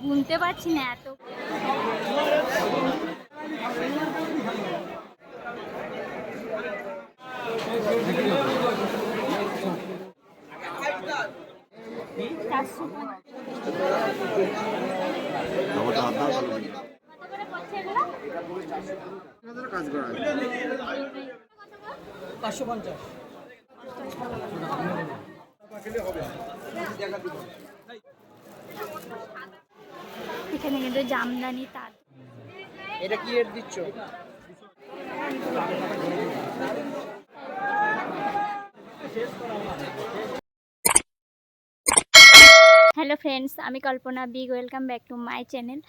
গুনতে পারছি না এত। চারশো আমারটা হাত দাও ভালো কত করে পড়ছে এগুলো কাজ করা পাঁচশো পঞ্চাশ এখানে কিন্তু জামদানি তাঁত। এটা কি রেট দিচ্ছ? হ্যালো ফ্রেন্ডস আমি Kalpana big welcome back to my channel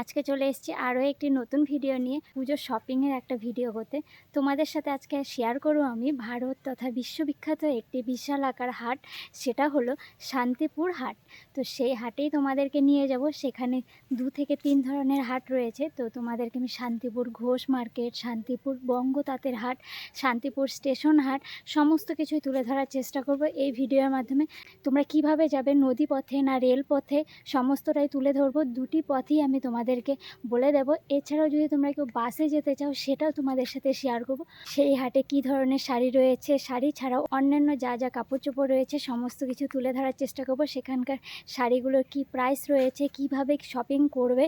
আজকে চলে এসেছি আরও একটি নতুন ভিডিও নিয়ে, পুজোর শপিংয়ের একটা ভিডিও হতে। তোমাদের সাথে আজকে শেয়ার করব আমি ভারত তথা বিশ্ববিখ্যাত একটি বিশাল আকার হাট, সেটা হলো শান্তিপুর হাট। তো সেই হাটেই তোমাদেরকে নিয়ে যাব, সেখানে দু থেকে তিন ধরনের হাট রয়েছে। তো তোমাদেরকে আমি শান্তিপুর ঘোষ মার্কেট, শান্তিপুর বঙ্গ তাঁতের হাট, শান্তিপুর স্টেশন হাট, সমস্ত কিছুই তুলে ধরার চেষ্টা করব এই ভিডিওর মাধ্যমে। তোমরা কীভাবে যাবে নদী পথে না রেল পথে সমস্তটাই তুলে ধরবো, দুটি পথই আমি তোমাদেরকে বলে দেব। এছাড়াও যদি তোমরা কেউ বাসে যেতে চাও, সেটাও তোমাদের সাথে শেয়ার করব। সেই হাটে কি ধরনের শাড়ি রয়েছে? শাড়ি ছাড়াও অন্যান্য যা যা কাপড় চোপড় রয়েছে, সমস্ত কিছু তুলে ধরার চেষ্টা করব। সেখানকার শাড়িগুলোর কি প্রাইস রয়েছে? কীভাবে শপিং করবে?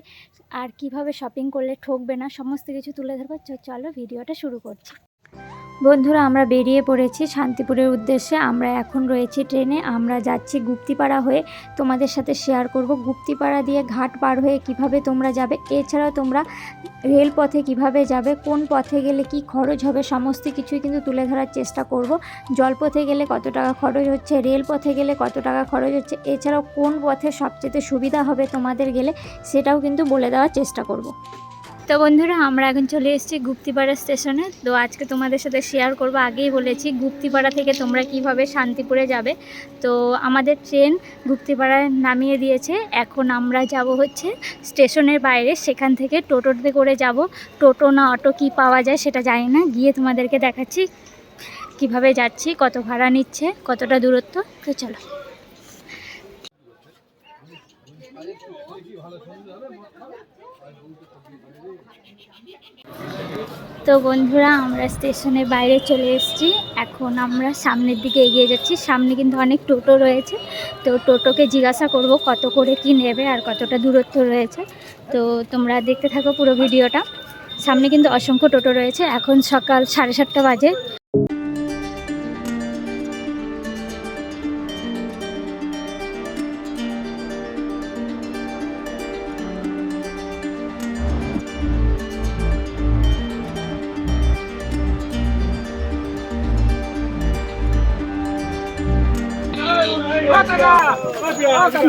আর কীভাবে শপিং করলে ঠকবে না? সমস্ত কিছু তুলে ধরবো। চলো ভিডিওটা শুরু করছি। বন্ধুরা, আমরা বেরিয়ে পড়েছি শান্তিপুরের উদ্দেশ্যে। আমরা এখন রয়েছি ট্রেনে। আমরা যাচ্ছি গুপ্তিপাড়া হয়ে। তোমাদের সাথে শেয়ার করব গুপ্তিপাড়া দিয়ে ঘাট পার হয়ে কীভাবে তোমরা যাবে। এছাড়াও তোমরা রেল পথে কীভাবে যাবে, কোন পথে গেলে কি খরচ হবে, সমস্ত কিছুই কিন্তু তুলে ধরার চেষ্টা করব। জলপথে গেলে কত টাকা খরচ হচ্ছে রেল পথে গেলে কত টাকা খরচ হচ্ছে, এছাড়াও কোন পথে সবচেয়ে সুবিধা হবে তোমাদের গেলে, সেটাও কিন্তু বলে দেওয়ার চেষ্টা করব। তো বন্ধুরা, আমরা এখন চলে এসেছি গুপ্তিপাড়া স্টেশনে। তো আজকে তোমাদের সাথে শেয়ার করব, আগেই বলেছি গুপ্তিপাড়া থেকে তোমরা কীভাবে শান্তিপুরে যাবে। তো আমাদের ট্রেন গুপ্তিপাড়ায় নামিয়ে দিয়েছে। এখন আমরা যাব হচ্ছে স্টেশনের বাইরে, সেখান থেকে টোটোতে করে যাব। টোটো না অটো কি পাওয়া যায় সেটা জানি না। গিয়ে তোমাদেরকে দেখাচ্ছি কীভাবে যাচ্ছি, কত ভাড়া নিচ্ছে, কতটা দূরত্ব। তো চলো। তো বন্ধুরা, আমরা স্টেশনের বাইরে চলে এসেছি। এখন আমরা সামনের দিকে এগিয়ে যাচ্ছি। সামনে কিন্তু অনেক টোটো রয়েছে। তো টোটোকে জিজ্ঞাসা করব কত করে কি নেবে আর কতটা দূরত্ব রয়েছে। তো তোমরা দেখতে থাকো পুরো ভিডিওটা। সামনে কিন্তু অসংখ্য টোটো রয়েছে। এখন সকাল সাড়ে সাতটা বাজে।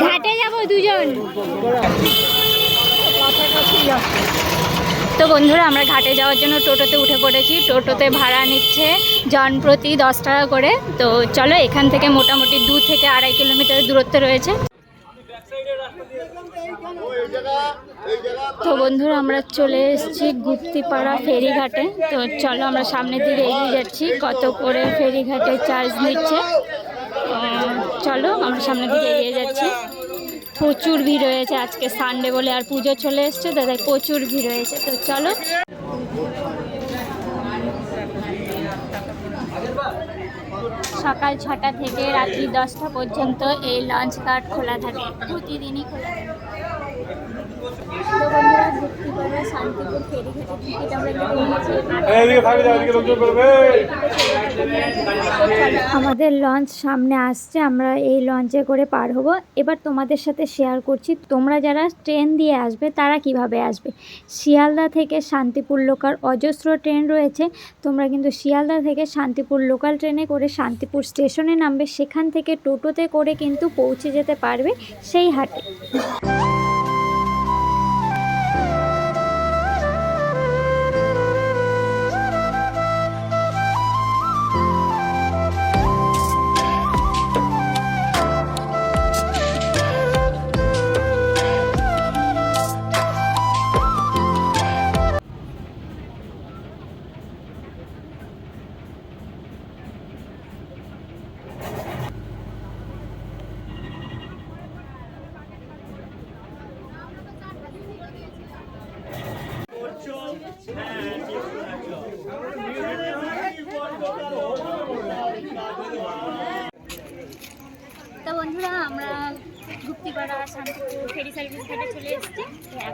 ঘাটে যাব দুজন। তো বন্ধুরা, আমরা ঘাটে যাওয়ার জন্য টোটোতে উঠে পড়েছি। টোটোতে ভাড়া নিচ্ছে জন প্রতি দশ টাকা করে। তো চলো, এখান থেকে মোটামুটি দু থেকে আড়াই কিলোমিটার দূরত্ব রয়েছে। তো বন্ধুরা, আমরা চলে এসেছি গুপ্তিপাড়া ফেরিঘাটে। তো চলো, আমরা সামনের দিকে এগিয়ে যাচ্ছি। কত করে ফেরিঘাটে চার্জ নিচ্ছে? চলো, আমরা সামনের দিকে এগিয়ে যাচ্ছি। প্রচুর ভিড় হয়েছে আজকে সানডে বলে, আর পুজো চলে এসছে, তো তাই প্রচুর ভিড় হয়েছে। তো চলো। সকাল ছটা থেকে রাত্রি দশটা পর্যন্ত এই লঞ্চ ঘাট খোলা থাকে, প্রতিদিনই খোলা থাকে। শান্তিপুর টিকিট আমরা আমাদের লঞ্চ সামনে আসছে আমরা এই লঞ্চে করে পার হব। এবার তোমাদের সাথে শেয়ার করছি তোমরা যারা ট্রেন দিয়ে আসবে তারা কীভাবে আসবে? শিয়ালদা থেকে শান্তিপুর লোকাল অজস্র ট্রেন রয়েছে তোমরা কিন্তু শিয়ালদা থেকে শান্তিপুর লোকাল ট্রেনে করে শান্তিপুর স্টেশনে নামবে। সেখান থেকে টোটোতে করে কিন্তু পৌঁছে যেতে পারবে সেই হাটে।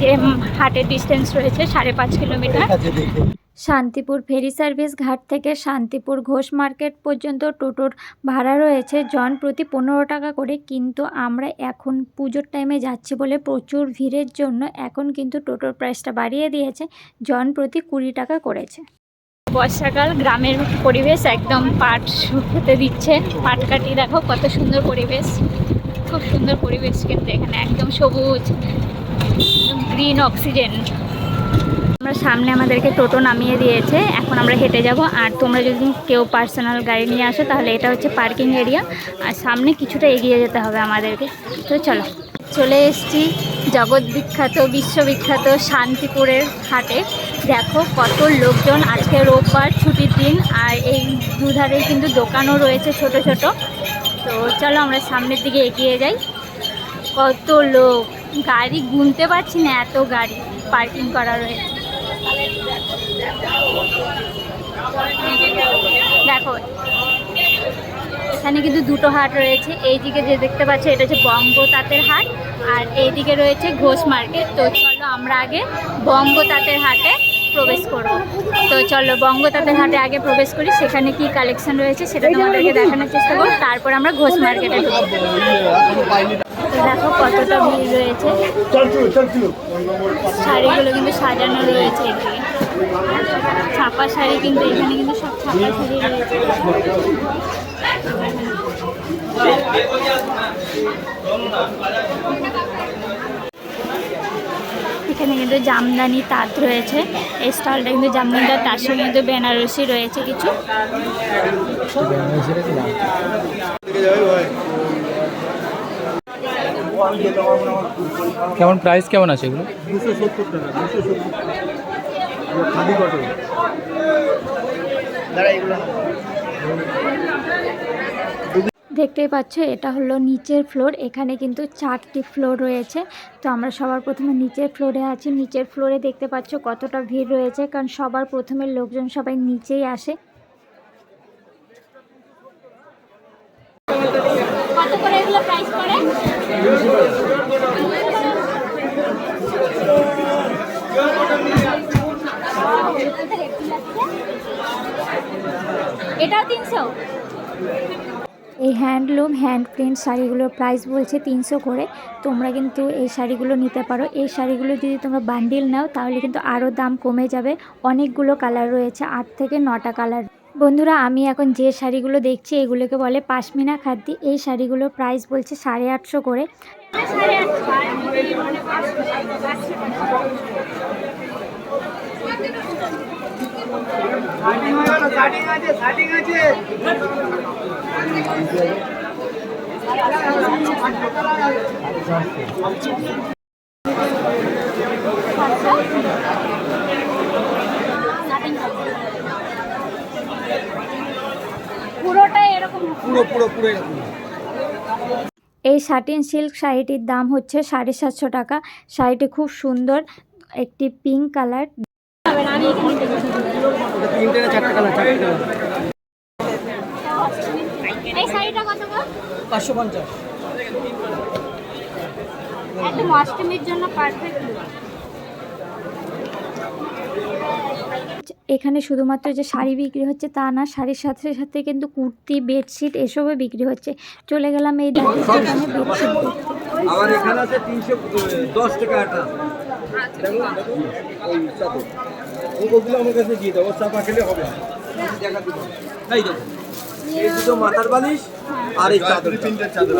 যে হাটের ডিস্টেন্স রয়েছে সাড়ে পাঁচ কিলোমিটার শান্তিপুর ফেরি সার্ভিস ঘাট থেকে শান্তিপুর ঘোষ মার্কেট পর্যন্ত টোটোর ভাড়া রয়েছে। জন প্রতি পনেরো টাকা করে কিন্তু আমরা এখন পুজোর টাইমে যাচ্ছি বলে প্রচুর ভিড়ের জন্য এখন কিন্তু টোটোর প্রাইসটা বাড়িয়ে দিয়েছে। জন প্রতি কুড়ি টাকা করেছে। বর্ষাকাল গ্রামের পরিবেশ একদম পাট শুকোতে দিচ্ছে। পাট কাটি দেখো কত সুন্দর পরিবেশ। খুব সুন্দর পরিবেশ কিন্তু এখানে একদম সবুজ। Green oxygen. আমরা সামনে আমাদেরকে টোটো নামিয়ে দিয়েছে। এখন আমরা হেঁটে যাব। আর তোমরা যদি কেউ পার্সোনাল গাড়ি নিয়ে আসো, তাহলে এটা হচ্ছে পার্কিং এরিয়া। আর সামনে কিছুটা এগিয়ে যেতে হবে আমাদেরকে। তো চলো। চলে এসেছি জগৎ বিখ্যাত, বিশ্ববিখ্যাত শান্তিপুরের হাটে। দেখো কত লোকজন। আজকে রোববার ছুটির দিন। আর এই দুধারে কিন্তু দোকানও রয়েছে ছোট ছোট। তো চলো আমরা সামনের দিকে এগিয়ে যাই। কত লোক। গাড়ি গুনতে পারছি না, এত গাড়ি পার্কিং করা রয়েছে। দেখো, এখানে কিন্তু দুটো হাট রয়েছে, এইদিকে যে দেখতে পাচ্ছ এটা হচ্ছে বঙ্গ তাঁতের হাট, আর এইদিকে রয়েছে ঘোষ মার্কেট। তো চলো আমরা আগে বঙ্গ তাঁতের হাটে প্রবেশ করব। তো চলো বঙ্গ তাঁতের হাটে আগে প্রবেশ করি, সেখানে কি কালেকশন রয়েছে সেটা তোমাদেরকে দেখানোর চেষ্টা করব। তারপর আমরা ঘোষ মার্কেটে ঢুকবো। দেখো কতটা ভিড় রয়েছে। শাড়িগুলো কিন্তু সাজানো রয়েছে এদিকে ছাপা শাড়ি কিন্তু এখানে কিন্তু সব ছাপা শাড়ি রয়েছে। এখানে কিন্তু জামদানি তাঁত রয়েছে। এই স্টলটা কিন্তু জামদানি তাঁত তার সঙ্গে কিন্তু বেনারসি রয়েছে কিছু। কেমন প্রাইস কেমন আছে এগুলো? দুশো সত্তর টাকা দুশো সত্তর খাদি কটন দাঁড়া এগুলো দেখতেই পাচ্ছ এটা হলো নিচের ফ্লোর এখানে কিন্তু চারটি ফ্লোর রয়েছে। তো আমরা সবার প্রথমে নিচের ফ্লোরে আছি। নিচের ফ্লোরে দেখতে পাচ্ছ কতটা ভিড় রয়েছে কারণ সবার প্রথমে লোকজন সবাই নিচেই আসে। কত করে এগুলো প্রাইস করে এই হ্যান্ডলুম, হ্যান্ড প্রিন্ট শাড়িগুলোর প্রাইস বলছে তিনশো করে। তোমরা কিন্তু এই শাড়িগুলো নিতে পারো। এই শাড়িগুলো যদি তোমরা বান্ডিল নাও, তাহলে কিন্তু আরও দাম কমে যাবে। অনেকগুলো কালার রয়েছে, আট থেকে নটা কালার বন্ধুরা, আমি এখন যে শাড়িগুলো দেখছি, এগুলোকে বলে পাশমিনা খাদ্যি। এই শাড়িগুলোর প্রাইস বলছে সাড়ে আটশো করে পুরোটাই এরকম পুরো পুরো পুরো এরকম। এই সাটিন সিল্ক শাড়িটির দাম হচ্ছে সাড়ে সাতশো টাকা। শাড়িটি খুব সুন্দর একটি পিঙ্ক কালার পাঁচশো পঞ্চাশ। একদম অষ্টমীর জন্য পারফেক্ট এখানে শুধুমাত্র যে শাড়ি বিক্রি হচ্ছে তা না শাড়ির সাথে সাথে কিন্তু কুর্তি বেডশিট এসবও বিক্রি হচ্ছে। চলে গেলাম এই দোকানে বেডশিট এখানে আছে তিনশো দশ টাকা একটা ওই চাদর। ওগুলো আমার কাছে দিয়ে দেবো চাপা খেলে হবে দিব। এই দেখো এই দুটো মাথার বালিশ আর এই চাদর তিনটে চাদর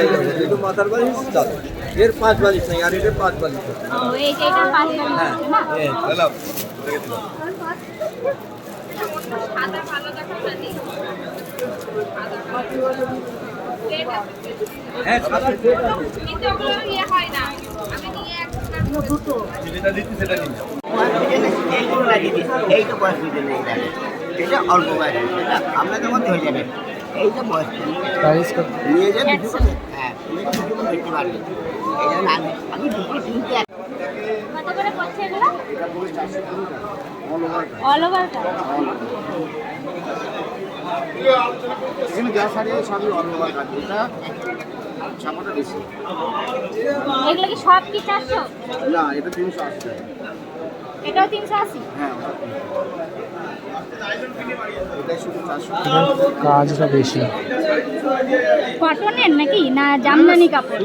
এই দুটো মাথার বালিশ চাদর। এর পাঁচ বালিশ নেই আর এর পাঁচ বালিশ হ্যাঁ হ্যাঁ সাদা যেটা দিচ্ছি সেটা নিন। এই তো বয়স এটা অল্প হয়ে এই তো নিয়ে যাবে হ্যাঁ দেখতে পারবে। অল ওভারটা এখানে যা শাড়ি সবই অন্য কাজ এটা ছাপাটা বেশি এগুলো কি সব কি চারশো? না এটা তিনশো আশি। এটাও তিনশো আশি? হ্যাঁ কাজটা বেশি। কটনের নাকি? না জামদানি কাপড়?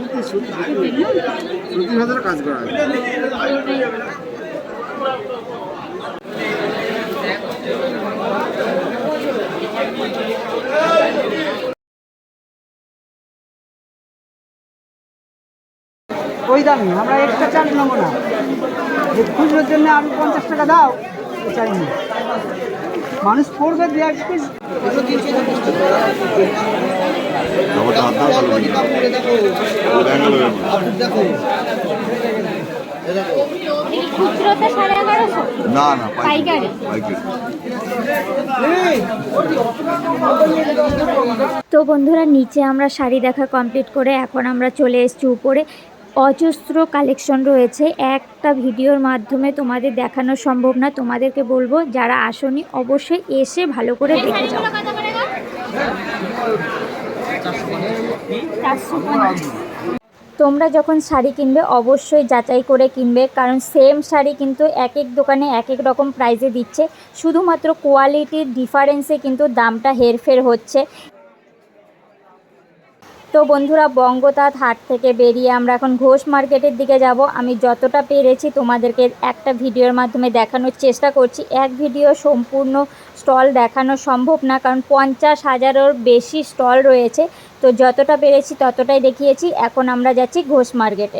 কাজ করা ওই দামি আমরা এক্সট্রা চার্জ নেব না। যে খুচরোর জন্য আরও পঞ্চাশ টাকা দাও এ চাইনি মানুষ পড়বে দু এক পিস খুচরোতে সাড়ে এগারোশো না না পাইকারি। পাইকারি। তো বন্ধুরা নিচে আমরা শাড়ি দেখা কমপ্লিট করে এখন আমরা চলে এসেছি উপরে। অজস্র কালেকশন রয়েছে। একটা ভিডিওর মাধ্যমে তোমাদের দেখানো সম্ভব না। তোমাদেরকে বলব যারা আসনি অবশ্যই এসে ভালো করে দেখে যাও। তোমরা যখন শাড়ি কিনবে অবশ্যই যাচাই করে কিনবে। কারণ সেম শাড়ি কিন্তু এক এক দোকানে এক এক রকম প্রাইসে দিচ্ছে। শুধুমাত্র কোয়ালিটির ডিফারেন্সে কিন্তু দামটা হেরফের হচ্ছে। তো বন্ধুরা, বঙ্গতাঁত হাট থেকে বেরিয়ে আমরা এখন ঘোষ মার্কেটের দিকে যাব। আমি যতটা পেরেছি তোমাদেরকে একটা ভিডিওর মাধ্যমে দেখানোর চেষ্টা করছি। এক ভিডিও সম্পূর্ণ স্টল দেখানো সম্ভব না, কারণ পঞ্চাশ হাজারের বেশি স্টল রয়েছে। তো যতটা পেরেছি ততটাই দেখিয়েছি। এখন আমরা যাচ্ছি ঘোষ মার্কেটে।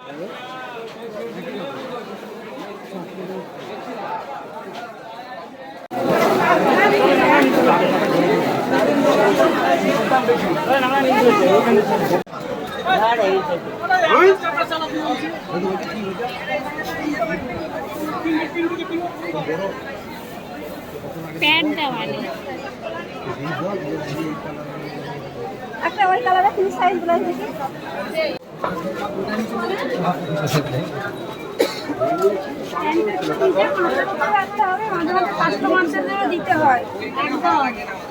প্যান্টটা মানে একটা ওই কালারের তিন সাইজগুলো দেখি রাখতে হবে মাঝে মাঝে দিতে হয় একদম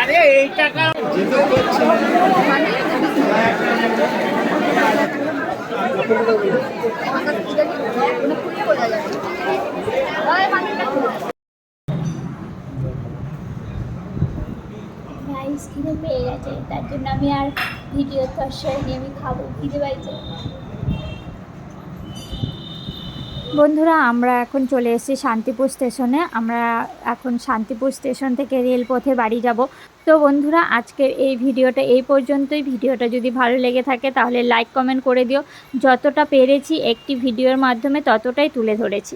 আরে এই টাকা খিদে পেয়ে গেছে, তার জন্য আমি আর ভিডিও তর নিয়ে আমি খাব, খিদে পাইছে। বন্ধুরা, আমরা এখন চলে এসেছি শান্তিপুর স্টেশনে। আমরা এখন শান্তিপুর স্টেশন থেকে রেলপথে বাড়ি যাব। তো বন্ধুরা, আজকের এই ভিডিওটা এই পর্যন্তই। ভিডিওটা যদি ভালো লেগে থাকে, তাহলে লাইক, কমেন্ট করে দিও। যতটা পেরেছি, একটি ভিডিওর মাধ্যমে ততটাই তুলে ধরেছি।